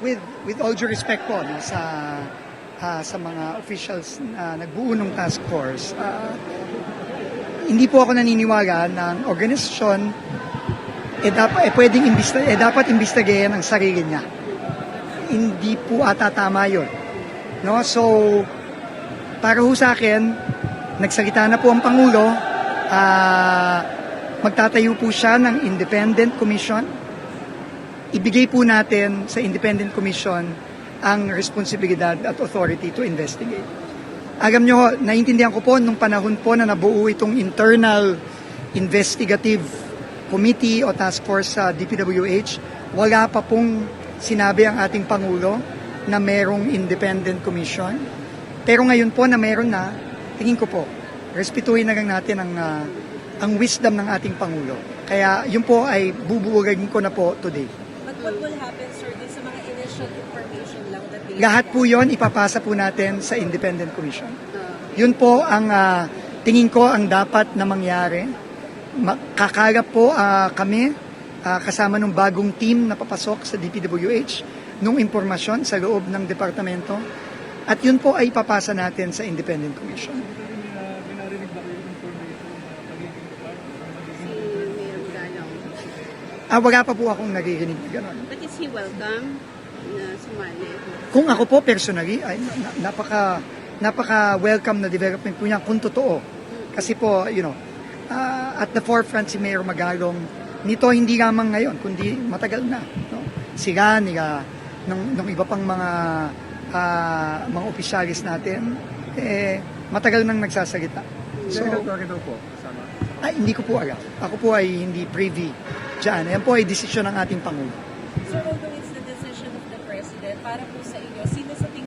with with all due respect po no, sa ah, sa mga officials na nagbuo ng task force, ah, hindi po ako naniniwala na ang organisasyon eh, dapat, eh, pwedeng imbista, eh, dapat imbestigahan ang sarili niya. Hindi po ata tama yun. No? So, para ho sa akin, nagsalita na po ang Pangulo, ah, magtatayo po siya ng independent commission. Ibigay po natin sa independent commission ang responsibilidad at authority to investigate. Alam nyo, naiintindihan ko po nung panahon po na nabuo itong internal investigative committee o task force sa DPWH, wala pa pong sinabi ang ating Pangulo na merong independent commission. Pero ngayon po na meron na, tingin ko po, respetuhin na lang natin ang, ah, ang wisdom ng ating Pangulo. Kaya yun po ay bubuugagin ko na po today. What will happen, sir, dun sa mga initial information lang that they Lahat po yon ipapasa po natin sa independent commission. Uh, Yun po ang ah, tingin ko ang dapat na mangyari. Ma- po ah, kami ah, kasama ng bagong team na papasok sa DPWH nung impormasyon sa loob ng departamento at yun po ay ipapasa natin sa independent commission. si Mayor Galaw. Ah, wala pa po akong naririnig na gano'n. But is he welcome na sumali? Kung ako po personally, ay na- napaka napaka welcome na development po niya kung totoo. Kasi po, you know, ah, at the forefront si Mayor Magalong nito hindi lamang ngayon, kundi matagal na. No? Sila, nila, ng, ng iba pang mga ah, mga opisyalis natin, eh, matagal nang nagsasalita. So, Senator daw po, sama. ay, hindi ko po alam. Ako po ay hindi privy dyan. Yan po ay desisyon ng ating Pangulo. Sir, although it's the decision of the President, para po sa inyo, sino sa tingin